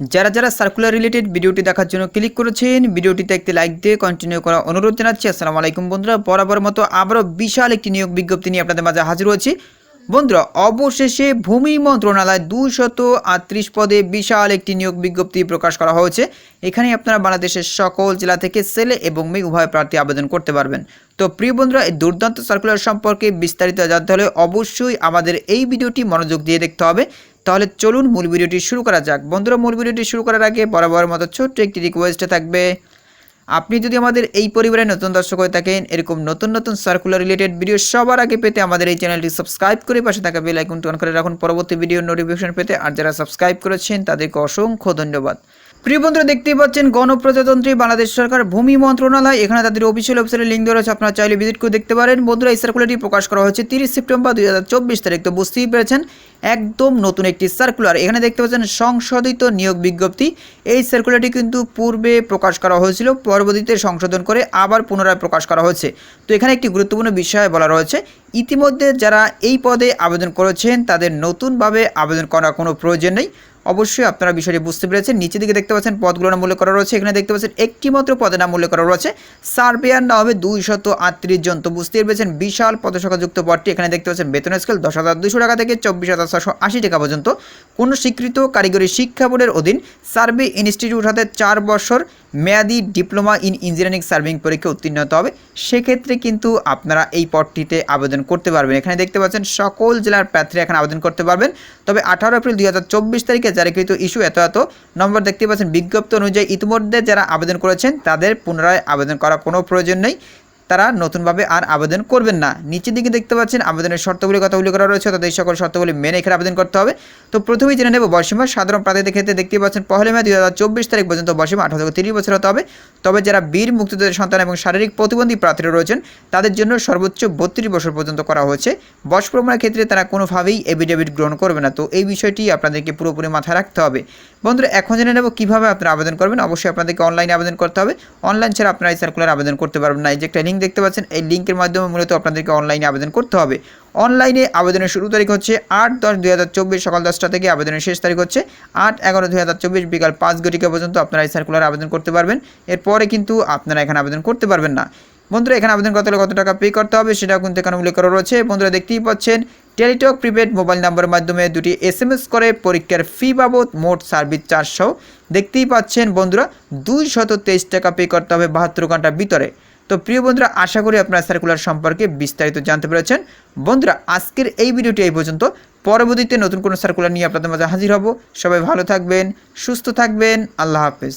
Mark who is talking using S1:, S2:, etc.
S1: যারা যারা circular related ভিডিওটি দেখার জন্য ক্লিক করেছেন, ভিডিওটিতে একটি লাইক দিয়ে কন্টিনিউ করা অনুরোধ জানাচ্ছি। আসসালামু আলাইকুম বন্ধুরা, বরাবর মতো আবারও বিশাল একটি নিয়োগ বিজ্ঞপ্তি নিয়ে আপনাদের মাঝে হাজির হয়েছি। বন্ধুরা, অবশেষে ভূমি মন্ত্রণালয় দুশত আটত্রিশ পদে বিশাল একটি নিয়োগ বিজ্ঞপ্তি প্রকাশ করা হয়েছে। এখানে আপনারা বাংলাদেশের সকল জেলা থেকে ছেলে এবং মেয়ে উভয় প্রার্থী আবেদন করতে পারবেন। তো প্রিয় বন্ধুরা, এই দুর্দান্ত সার্কুলার সম্পর্কে বিস্তারিত জানতে হলে অবশ্যই আমাদের এই ভিডিওটি মনোযোগ দিয়ে দেখতে হবে। তাহলে চলুন মূল ভিডিওটি শুরু করা যাক। বন্ধুরা, মূল ভিডিওটি শুরু করার আগে বরাবর মতো ছোট্ট একটি রিকোয়েস্টে থাকবে, আপনি যদি আমাদের এই পরিবারের নতুন দর্শক হয়ে থাকেন, এরকম নতুন নতুন সার্কুলার রিলেটেড ভিডিও সবার আগে পেতে আমাদের এই চ্যানেলটি সাবস্ক্রাইব করে পাশে থাকা বেল আইকনটি অন করে রাখুন। পরবর্তী ভিডিও নোটিফিকেশন পেতে আর যারা সাবস্ক্রাইব করেছেন, তাদেরকে অসংখ্য ধন্যবাদ। প্রিয় বন্ধুরা পাচ্ছেন, গণপ্রজাতন্ত্রী বাংলাদেশ সরকার ভূমি মন্ত্রণালয়, এখানে তাদের অফিসিয়াল ওয়েবসাইটের লিঙ্ক দেওয়া রয়েছে, আপনারা চাইলে ভিজিট করে দেখতে পারেন। বন্ধুরা, এই সার্কুলারটি প্রকাশ করা হয়েছে তিরিশ সেপ্টেম্বর দুই হাজার চব্বিশ তারিখ, তো বুঝতেই পেরেছেন, একদম নতুন একটি সার্কুলার এখানে দেখতে পাচ্ছেন, সংশোধিত নিয়োগ বিজ্ঞপ্তি, এই সার্কুলারটি কিন্তু পূর্বে প্রকাশ করা হয়েছিল, পরবর্তীতে সংশোধন করে আবার পুনরায় প্রকাশ করা হয়েছে। তো এখানে একটি গুরুত্বপূর্ণ বিষয় বলা রয়েছে, ইতিমধ্যে যারা এই পদে আবেদন করেছেন, তাদের নতুনভাবে আবেদন করার কোনো প্রয়োজন নেই। অবশ্যই আপনারা বিষয়টি বুঝতে পেরেছেন। নিচে দিকে দেখতে পাচ্ছেন পদগুলোর নাম উল্লেখ করা রয়েছে। এখানে দেখতে পাচ্ছেন একটি মাত্র পদের নাম উল্লেখ করা রয়েছে। সার্বিয়ান না হবে দুই শত আটত্রিশ জন। তো বুঝতেই পেরেছেন, বিশাল পদসংখ্যাযুক্ত পদটি। এখানে দেখতে পাচ্ছেন, বেতন স্কেল দশ হাজার দুশো টাকা থেকে চব্বিশ হাজার ছশো আশি টাকা পর্যন্ত। কোনো স্বীকৃত কারিগরি শিক্ষা বোর্ডের অধীন সার্বি ইনস্টিটিউট হাতে চার বছর মেয়াদি ডিপ্লোমা ইন ইঞ্জিনিয়ারিং সার্ভিং পরীক্ষা উত্তীর্ণ হতে হবে। সেক্ষেত্রে কিন্তু আপনারা এই পদটিতে আবেদন করতে পারবেন। এখানে দেখতে পাচ্ছেন, সকল জেলার প্রার্থী এখানে আবেদন করতে পারবেন। তবে আঠারো এপ্রিল দুই হাজার চব্বিশ তারিখে জারিকৃত ইস্যু এত এত, নম্বর দেখতে পাচ্ছেন, বিজ্ঞপ্তি অনুযায়ী ইতিমধ্যে যারা আবেদন করেছেন, তাদের পুনরায় আবেদন করার কোনো প্রয়োজন নেই। তারা নতুনভাবে আর আবেদন করবেন না। নিচের দিকে দেখতে পাচ্ছেন আবেদনের শর্তগুলির কথা উল্লেখ করা রয়েছে তাদের সকল শর্তগুলি মেনে এখানে আবেদন করতে হবে। তো প্রথমেই জেনে নেব বয়সীমা সাধারণ প্রার্থীদের ক্ষেত্রে দেখতে পাচ্ছেন পহেলা মে দুই হাজার চব্বিশ তারিখ পর্যন্ত বয়সীমা আঠারো থেকে তিরিশ বছর হতে হবে। তবে যারা বীর মুক্তিযোদ্ধার সন্তান এবং শারীরিক প্রতিবন্ধী প্রার্থীরা রয়েছেন, তাদের জন্য সর্বোচ্চ বত্রিশ বছর পর্যন্ত করা হয়েছে। বয়স প্রমাণের ক্ষেত্রে তারা কোনোভাবেই এভিডেভিট গ্রহণ করবে না। তো এই বিষয়টি আপনাদেরকে পুরোপুরি মাথায় রাখতে হবে। বন্ধুরা, এখন জেনে নেব কীভাবে আপনারা আবেদন করবেন। অবশ্যই আপনাদেরকে অনলাইনে আবেদন করতে হবে। অনলাইন ছাড়া আপনারা এই সার্কুলার আবেদন করতে পারবেন না। এই যে একটা লিঙ্ক দেখতে পাচ্ছেন, এই লিঙ্কের মাধ্যমে মূলত আপনাদেরকে অনলাইনে আবেদন করতে হবে। অনলাইনে আবেদনের শুরু তারিখ হচ্ছে আট দশ দুই হাজার চব্বিশ, সকাল দশটা থেকে আবেদনের শেষ তারিখ হচ্ছে আট এগারো দুই হাজার চব্বিশ, বিকাল পাঁচ ঘটিকা পর্যন্ত আপনারা এই সার্কুলার আবেদন করতে পারবেন। এরপরে কিন্তু আপনারা এখানে আবেদন করতে পারবেন না। বন্ধুরা, এখানে আবেদন করতে হলে কত টাকা পে করতে হবে সেটাও কিন্তু এখানে উল্লেখ করা রয়েছে। বন্ধুরা, দেখতেই পাচ্ছেন টেলিটক প্রিপেড মোবাইল নাম্বারের মাধ্যমে দুটি এস করে পরীক্ষার ফি বাবদ মোট সার্ভিস চারশো। দেখতেই পাচ্ছেন, বন্ধুরা দুই টাকা পে করতে হবে বাহাত্তর ঘণ্টার ভিতরে। তো প্রিয় বন্ধুরা, আশা করি আপনারা সার্কুলার সম্পর্কে বিস্তারিত জানতে পেরেছেন। বন্ধুরা, আজকের এই ভিডিওটি এই পর্যন্ত। পরবর্তীতে নতুন কোনো সার্কুলার নিয়ে আপনাদের মাঝে হাজির হব। সবাই ভালো থাকবেন, সুস্থ থাকবেন। আল্লাহ হাফেজ।